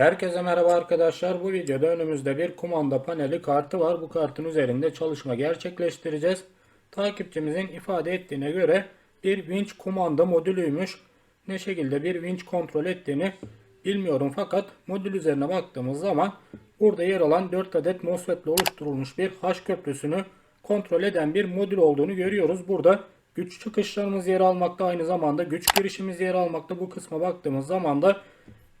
Herkese merhaba arkadaşlar. Bu videoda önümüzde bir kumanda paneli kartı var. Bu kartın üzerinde çalışma gerçekleştireceğiz. Takipçimizin ifade ettiğine göre bir winch kumanda modülüymüş. Ne şekilde bir winch kontrol ettiğini bilmiyorum fakat modül üzerine baktığımız zaman burada yer alan 4 adet MOSFET ile oluşturulmuş bir H köprüsünü kontrol eden bir modül olduğunu görüyoruz. Burada güç çıkışlarımız yer almakta aynı zamanda güç girişimiz yer almakta. Bu kısma baktığımız zaman da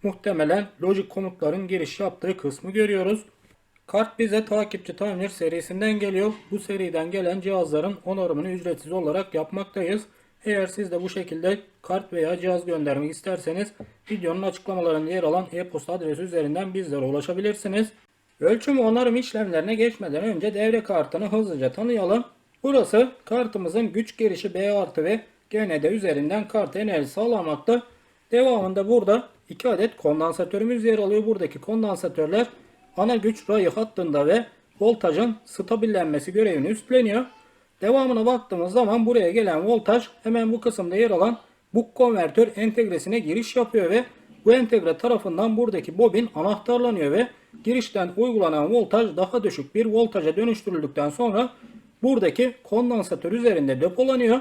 muhtemelen logic komutların giriş yaptığı kısmı görüyoruz. Kart bize takipçi tamir serisinden geliyor. Bu seriden gelen cihazların onarımını ücretsiz olarak yapmaktayız. Eğer siz de bu şekilde kart veya cihaz göndermek isterseniz videonun açıklamalarında yer alan e-posta adresi üzerinden bizlere ulaşabilirsiniz. Ölçüm onarım işlemlerine geçmeden önce devre kartını hızlıca tanıyalım. Burası kartımızın güç girişi B artı ve GND üzerinden kart enerji sağlamakta. Devamında burada 2 adet kondansatörümüz yer alıyor. Buradaki kondansatörler ana güç rayı hattında ve voltajın stabillenmesi görevini üstleniyor. Devamına baktığımız zaman buraya gelen voltaj hemen bu kısımda yer alan bu konvertör entegresine giriş yapıyor ve bu entegre tarafından buradaki bobin anahtarlanıyor ve girişten uygulanan voltaj daha düşük bir voltaja dönüştürüldükten sonra buradaki kondansatör üzerinde depolanıyor.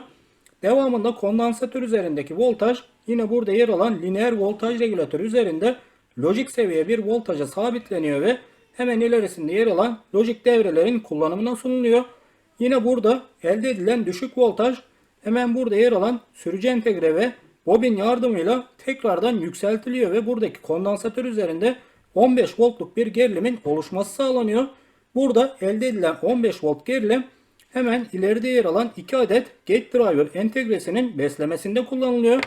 Devamında kondansatör üzerindeki voltaj yine burada yer alan lineer voltaj regülatörü üzerinde lojik seviye bir voltaja sabitleniyor ve hemen ilerisinde yer alan lojik devrelerin kullanımına sunuluyor. Yine burada elde edilen düşük voltaj hemen burada yer alan sürücü entegre ve bobin yardımıyla tekrardan yükseltiliyor ve buradaki kondansatör üzerinde 15 voltluk bir gerilimin oluşması sağlanıyor. Burada elde edilen 15 volt gerilim hemen ileride yer alan 2 adet gate driver entegresinin beslemesinde kullanılıyor.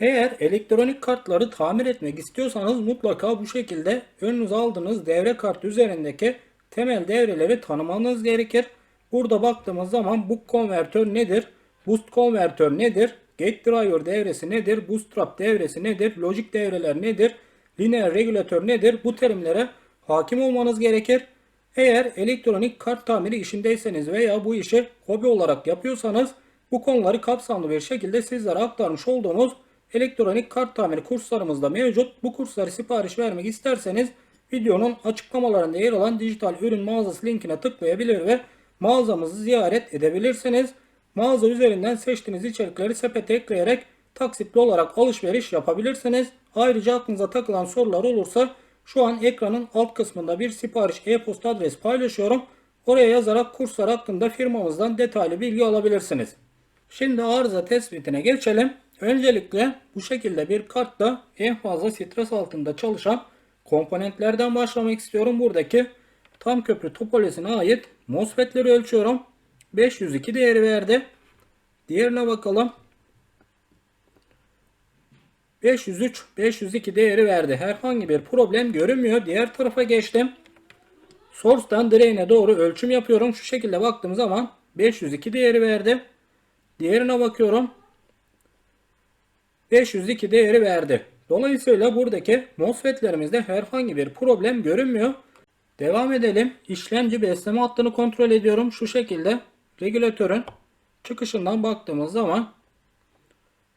Eğer elektronik kartları tamir etmek istiyorsanız mutlaka bu şekilde önünüze aldığınız devre kartı üzerindeki temel devreleri tanımanız gerekir. Burada baktığımız zaman bu konvertör nedir? Boost konvertör nedir? Gate driver devresi nedir? Bootstrap devresi nedir? Logic devreler nedir? Lineer regülatör nedir? Bu terimlere hakim olmanız gerekir. Eğer elektronik kart tamiri işindeyseniz veya bu işi hobi olarak yapıyorsanız bu konuları kapsamlı bir şekilde sizlere aktarmış olduğumuz elektronik kart tamiri kurslarımızda mevcut. Bu kursları sipariş vermek isterseniz videonun açıklamalarında yer alan dijital ürün mağazası linkine tıklayabilir ve mağazamızı ziyaret edebilirsiniz. Mağaza üzerinden seçtiğiniz içerikleri sepete ekleyerek taksitli olarak alışveriş yapabilirsiniz. Ayrıca aklınıza takılan sorular olursa şu an ekranın alt kısmında bir sipariş e-posta adresi paylaşıyorum. Oraya yazarak kurslar hakkında firmamızdan detaylı bilgi alabilirsiniz. Şimdi arıza tespitine geçelim. Öncelikle bu şekilde bir kartta en fazla stres altında çalışan komponentlerden başlamak istiyorum. Buradaki tam köprü topolojisine ait MOSFET'leri ölçüyorum. 502 değeri verdi. Diğerine bakalım. 503, 502 değeri verdi. Herhangi bir problem görünmüyor. Diğer tarafa geçtim. Source'dan drain'e doğru ölçüm yapıyorum. Şu şekilde baktığım zaman 502 değeri verdi. Diğerine bakıyorum. 502 değeri verdi. Dolayısıyla buradaki MOSFET'lerimizde herhangi bir problem görünmüyor. Devam edelim. İşlemci besleme hattını kontrol ediyorum. Şu şekilde regülatörün çıkışından baktığımız zaman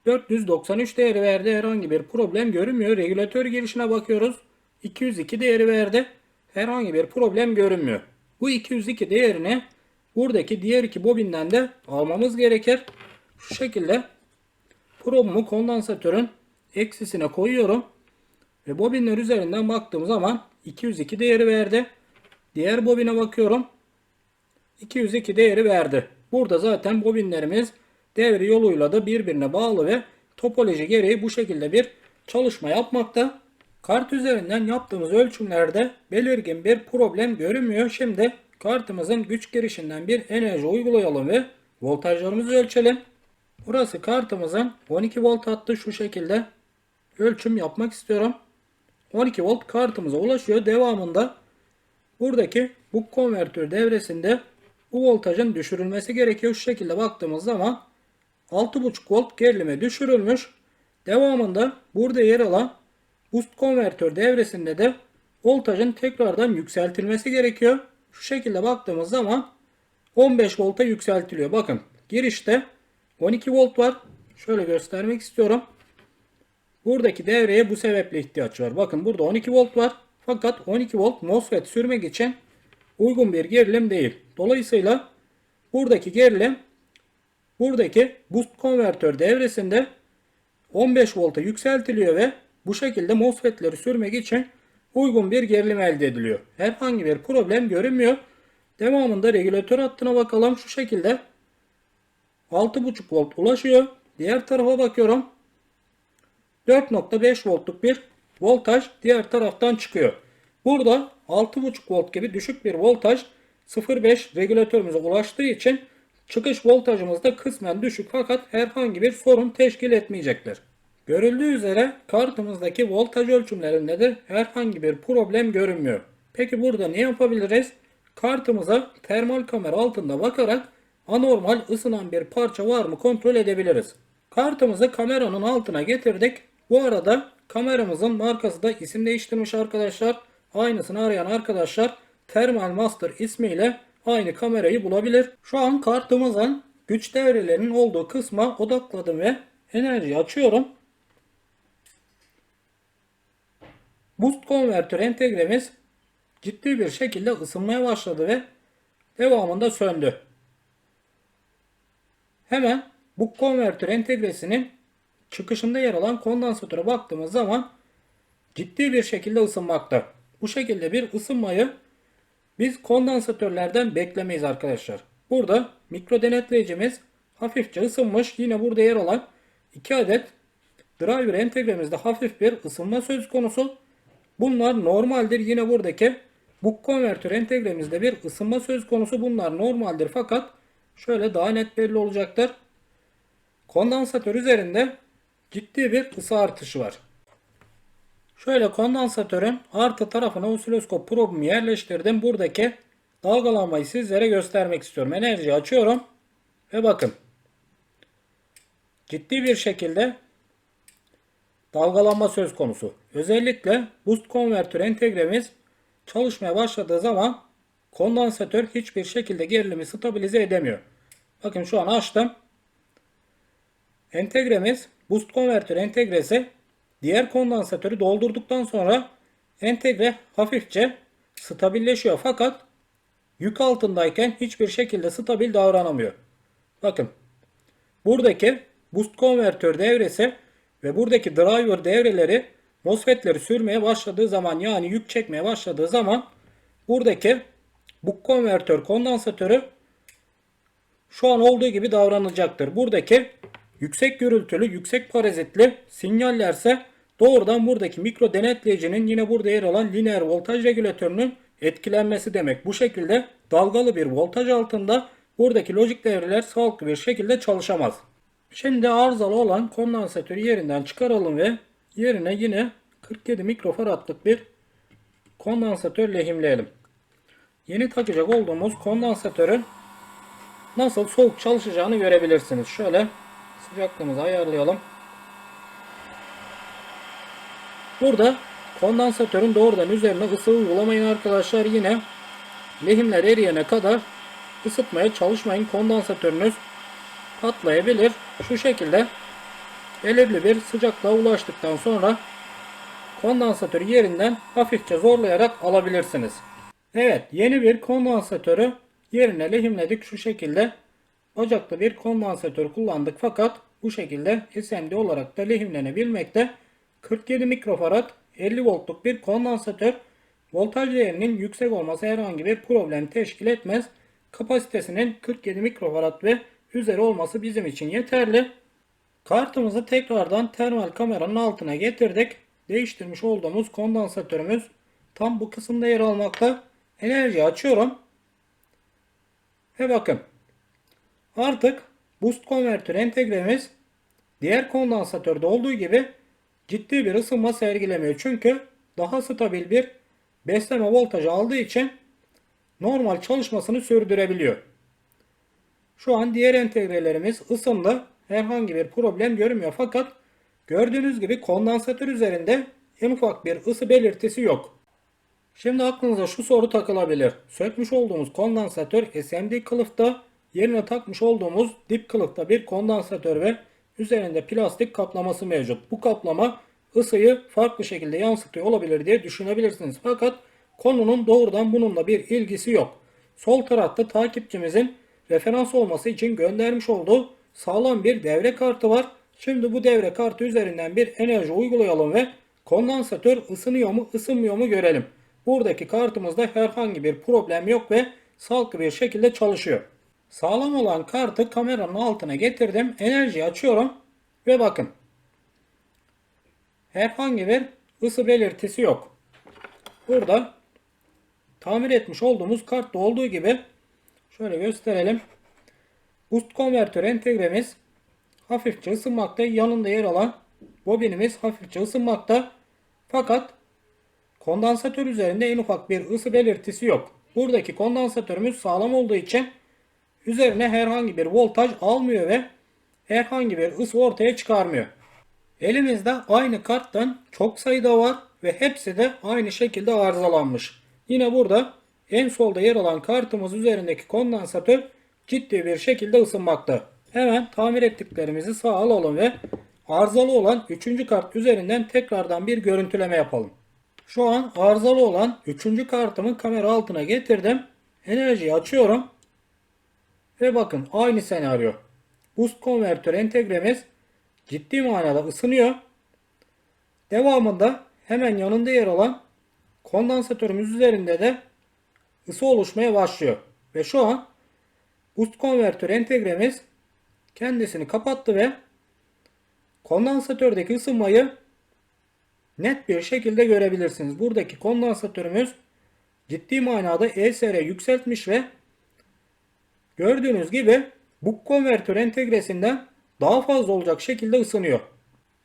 493 değeri verdi. Herhangi bir problem görünmüyor. Regülatör girişine bakıyoruz. 202 değeri verdi. Herhangi bir problem görünmüyor. Bu 202 değerini buradaki diğer iki bobinden de almamız gerekir. Şu şekilde probumu kondansatörün eksisine koyuyorum. Ve bobinler üzerinden baktığım zaman 202 değeri verdi. Diğer bobine bakıyorum. 202 değeri verdi. Burada zaten bobinlerimiz devre yoluyla da birbirine bağlı ve topoloji gereği bu şekilde bir çalışma yapmakta. Kart üzerinden yaptığımız ölçümlerde belirgin bir problem görünmüyor. Şimdi kartımızın güç girişinden bir enerji uygulayalım ve voltajlarımızı ölçelim. Burası kartımızın 12 volt hattı şu şekilde ölçüm yapmak istiyorum. 12 volt kartımıza ulaşıyor. Devamında buradaki bu konvertör devresinde bu voltajın düşürülmesi gerekiyor. Şu şekilde baktığımız zaman 6.5 volt gerilime düşürülmüş. Devamında burada yer alan boost konvertör devresinde de voltajın tekrardan yükseltilmesi gerekiyor. Şu şekilde baktığımız zaman 15 volta yükseltiliyor. Bakın girişte 12 volt var. Şöyle göstermek istiyorum. Buradaki devreye bu sebeple ihtiyaç var. Bakın burada 12 volt var. Fakat 12 volt MOSFET sürmek için uygun bir gerilim değil. Dolayısıyla buradaki gerilim buradaki boost konvertör devresinde 15 volta yükseltiliyor ve bu şekilde MOSFET'leri sürmek için uygun bir gerilim elde ediliyor. Herhangi bir problem görünmüyor. Devamında regülatör hattına bakalım. Şu şekilde 6.5 volt ulaşıyor. Diğer tarafa bakıyorum. 4.5 voltluk bir voltaj diğer taraftan çıkıyor. Burada 6.5 volt gibi düşük bir voltaj 0.5 regülatörümüze ulaştığı için çıkış voltajımız da kısmen düşük fakat herhangi bir sorun teşkil etmeyecektir. Görüldüğü üzere kartımızdaki voltaj ölçümlerinde de herhangi bir problem görünmüyor. Peki burada ne yapabiliriz? Kartımıza termal kamera altında bakarak anormal ısınan bir parça var mı kontrol edebiliriz. Kartımızı kameranın altına getirdik. Bu arada kameramızın markası da isim değiştirmiş arkadaşlar. Aynısını arayan arkadaşlar Thermal Master ismiyle aynı kamerayı bulabilir. Şu an kartımızın güç devrelerinin olduğu kısma odakladım ve enerji açıyorum. Boost konvertör entegremiz ciddi bir şekilde ısınmaya başladı ve devamında söndü. Hemen bu konvertör entegresinin çıkışında yer alan kondansatöre baktığımız zaman ciddi bir şekilde ısınmakta. Bu şekilde bir ısınmayı biz kondansatörlerden beklemeyiz arkadaşlar. Burada mikro denetleyicimiz hafifçe ısınmış. Yine burada yer alan 2 adet driver entegremizde hafif bir ısınma söz konusu. Bunlar normaldir. Yine buradaki bu konvertör entegremizde bir ısınma söz konusu. Bunlar normaldir fakat şöyle daha net belli olacaktır. Kondansatör üzerinde ciddi bir ısı artışı var. Şöyle kondansatörün artı tarafına osiloskop probumu yerleştirdim. Buradaki dalgalanmayı sizlere göstermek istiyorum. Enerji açıyorum ve bakın. Ciddi bir şekilde dalgalanma söz konusu. Özellikle boost konvertör entegremiz çalışmaya başladığı zaman kondansatör hiçbir şekilde gerilimi stabilize edemiyor. Bakın şu an açtım. Entegremiz boost konvertör entegresi diğer kondansatörü doldurduktan sonra entegre hafifçe stabilleşiyor fakat yük altındayken hiçbir şekilde stabil davranamıyor. Bakın buradaki boost konvertör devresi ve buradaki driver devreleri MOSFET'leri sürmeye başladığı zaman yani yük çekmeye başladığı zaman buradaki bu konvertör kondansatörü şu an olduğu gibi davranacaktır. Buradaki yüksek gürültülü, yüksek parazitli sinyallerse doğrudan buradaki mikro denetleyicinin yine burada yer alan lineer voltaj regülatörünün etkilenmesi demek. Bu şekilde dalgalı bir voltaj altında buradaki lojik devreler sağlıklı bir şekilde çalışamaz. Şimdi arızalı olan kondansatörü yerinden çıkaralım ve yerine yine 47 mikrofaradlık bir kondansatör lehimleyelim. Yeni takacak olduğumuz kondansatörün nasıl soğuk çalışacağını görebilirsiniz. Şöyle sıcaklığımızı ayarlayalım. Burada kondansatörün doğrudan üzerine ısı uygulamayın arkadaşlar. Yine lehimler eriyene kadar ısıtmaya çalışmayın. Kondansatörünüz patlayabilir. Şu şekilde belirli bir sıcaklığa ulaştıktan sonra kondansatörü yerinden hafifçe zorlayarak alabilirsiniz. Evet yeni bir kondansatörü yerine lehimledik şu şekilde. Ocaklı bir kondansatör kullandık fakat bu şekilde SMD olarak da lehimlenebilmekte. 47 mikrofarad 50 voltluk bir kondansatör voltaj değerinin yüksek olması herhangi bir problem teşkil etmez. Kapasitesinin 47 mikrofarad ve üzeri olması bizim için yeterli. Kartımızı tekrardan termal kameranın altına getirdik. Değiştirmiş olduğumuz kondansatörümüz tam bu kısımda yer almakta. Enerji açıyorum. Ve bakın. Artık boost konvertör entegremiz diğer kondansatörde olduğu gibi ciddi bir ısınma sergilemiyor. Çünkü daha stabil bir besleme voltajı aldığı için normal çalışmasını sürdürebiliyor. Şu an diğer entegrelerimiz ısındı. Herhangi bir problem görünmüyor fakat gördüğünüz gibi kondansatör üzerinde en ufak bir ısı belirtisi yok. Şimdi aklınıza şu soru takılabilir. Sökmüş olduğumuz kondansatör SMD kılıfta yerine takmış olduğumuz dip kılıfta bir kondansatör ve üzerinde plastik kaplaması mevcut. Bu kaplama ısıyı farklı şekilde yansıtıyor olabilir diye düşünebilirsiniz. Fakat konunun doğrudan bununla bir ilgisi yok. Sol tarafta takipçimizin referans olması için göndermiş olduğu sağlam bir devre kartı var. Şimdi bu devre kartı üzerinden bir enerji uygulayalım ve kondansatör ısınıyor mu ısınmıyor mu görelim. Buradaki kartımızda herhangi bir problem yok ve sağlıklı bir şekilde çalışıyor. Sağlam olan kartı kameranın altına getirdim. Enerjiyi açıyorum ve bakın. Herhangi bir ısı belirtisi yok. Burada tamir etmiş olduğumuz kartta olduğu gibi şöyle gösterelim. Boost konvertör entegremiz hafifçe ısınmakta. Yanında yer alan bobinimiz hafifçe ısınmakta. Fakat kondansatör üzerinde en ufak bir ısı belirtisi yok. Buradaki kondansatörümüz sağlam olduğu için üzerine herhangi bir voltaj almıyor ve herhangi bir ısı ortaya çıkarmıyor. Elimizde aynı karttan çok sayıda var ve hepsi de aynı şekilde arızalanmış. Yine burada en solda yer alan kartımız üzerindeki kondansatör ciddi bir şekilde ısınmakta. Hemen tamir ettiklerimizi sağ alalım ve arızalı olan 3. kart üzerinden tekrardan bir görüntüleme yapalım. Şu an arızalı olan 3. kartımı kamera altına getirdim. Enerjiyi açıyorum. Ve bakın aynı senaryo. Boost konvertör entegremiz ciddi manada ısınıyor. Devamında hemen yanında yer alan kondansatörümüz üzerinde de ısı oluşmaya başlıyor. Ve şu an boost konvertör entegremiz kendisini kapattı ve kondansatördeki ısınmayı net bir şekilde görebilirsiniz. Buradaki kondansatörümüz ciddi manada ESR yükseltmiş ve gördüğünüz gibi bu konvertör entegresinden daha fazla olacak şekilde ısınıyor.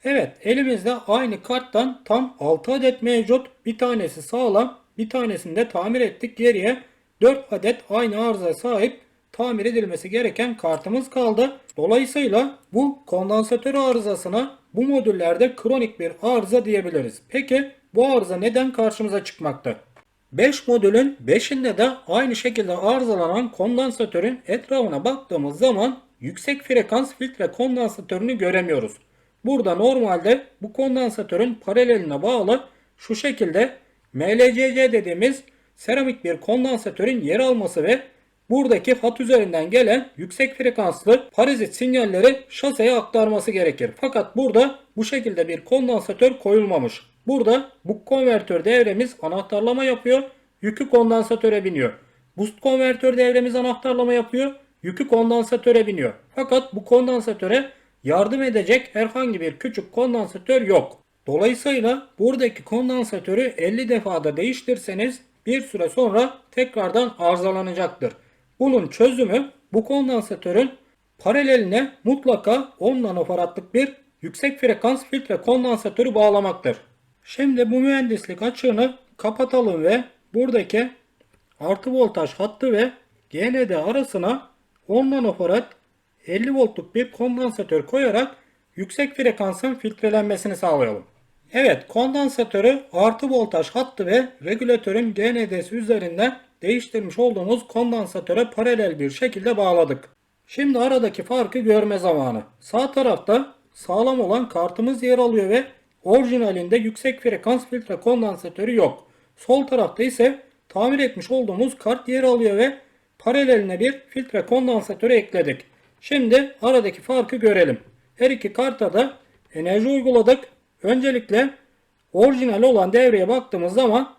Evet elimizde aynı karttan tam 6 adet mevcut. Bir tanesi sağlam bir tanesini de tamir ettik. Geriye 4 adet aynı arızaya sahip tamir edilmesi gereken kartımız kaldı. Dolayısıyla bu kondansatör arızasına bu modüllerde kronik bir arıza diyebiliriz. Peki bu arıza neden karşımıza çıkmakta? 5 modülün 5'inde de aynı şekilde arızalanan kondansatörün etrafına baktığımız zaman yüksek frekans filtre kondansatörünü göremiyoruz. Burada normalde bu kondansatörün paraleline bağlı şu şekilde MLCC dediğimiz seramik bir kondansatörün yer alması ve buradaki hat üzerinden gelen yüksek frekanslı parazit sinyalleri şaseye aktarması gerekir. Fakat burada bu şekilde bir kondansatör koyulmamış. Burada bu konvertör devremiz anahtarlama yapıyor. Yükü kondansatöre biniyor. Boost konvertör devremiz anahtarlama yapıyor. Yükü kondansatöre biniyor. Fakat bu kondansatöre yardım edecek herhangi bir küçük kondansatör yok. Dolayısıyla buradaki kondansatörü 50 defada değiştirseniz bir süre sonra tekrardan arızalanacaktır. Bunun çözümü bu kondansatörün paraleline mutlaka 10 nanofaradlık bir yüksek frekans filtre kondansatörü bağlamaktır. Şimdi bu mühendislik açığını kapatalım ve buradaki artı voltaj hattı ve GND arasına 10 nanofarad 50 voltluk bir kondansatör koyarak yüksek frekansın filtrelenmesini sağlayalım. Evet kondansatörü artı voltaj hattı ve regülatörün GND'si üzerinden değiştirmiş olduğumuz kondansatöre paralel bir şekilde bağladık. Şimdi aradaki farkı görme zamanı. Sağ tarafta sağlam olan kartımız yer alıyor ve orijinalinde yüksek frekans filtre kondansatörü yok. Sol tarafta ise tamir etmiş olduğumuz kart yer alıyor ve paraleline bir filtre kondansatörü ekledik. Şimdi aradaki farkı görelim. Her iki karta da enerji uyguladık. Öncelikle orijinal olan devreye baktığımız zaman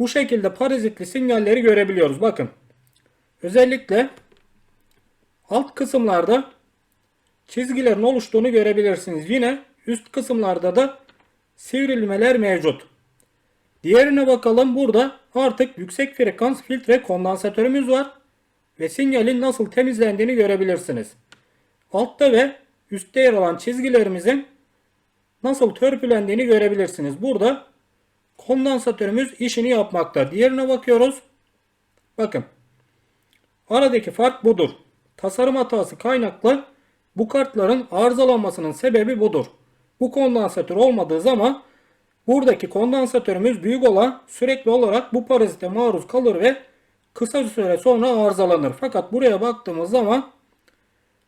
bu şekilde parazitli sinyalleri görebiliyoruz. Bakın. Özellikle alt kısımlarda çizgilerin oluştuğunu görebilirsiniz. Yine üst kısımlarda da sivrilmeler mevcut. Diğerine bakalım. Burada artık yüksek frekans filtre kondansatörümüz var. Ve sinyalin nasıl temizlendiğini görebilirsiniz. Altta ve üstte yer alan çizgilerimizin nasıl törpülendiğini görebilirsiniz. Burada kondansatörümüz işini yapmakta. Diğerine bakıyoruz. Bakın. Aradaki fark budur. Tasarım hatası kaynaklı bu kartların arızalanmasının sebebi budur. Bu kondansatör olmadığı zaman buradaki kondansatörümüz büyük olan sürekli olarak bu parazite maruz kalır ve kısa süre sonra arızalanır. Fakat buraya baktığımız zaman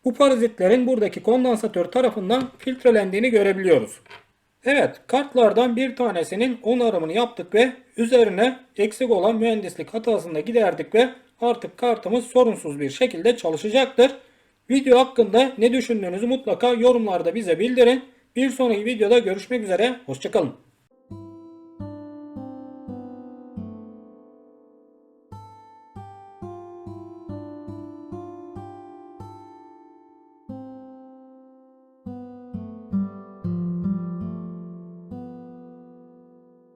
bu parazitlerin buradaki kondansatör tarafından filtrelendiğini görebiliyoruz. Evet kartlardan bir tanesinin onarımını yaptık ve üzerine eksik olan mühendislik hatasını da giderdik ve artık kartımız sorunsuz bir şekilde çalışacaktır. Video hakkında ne düşündüğünüzü mutlaka yorumlarda bize bildirin. Bir sonraki videoda görüşmek üzere. Hoşçakalın.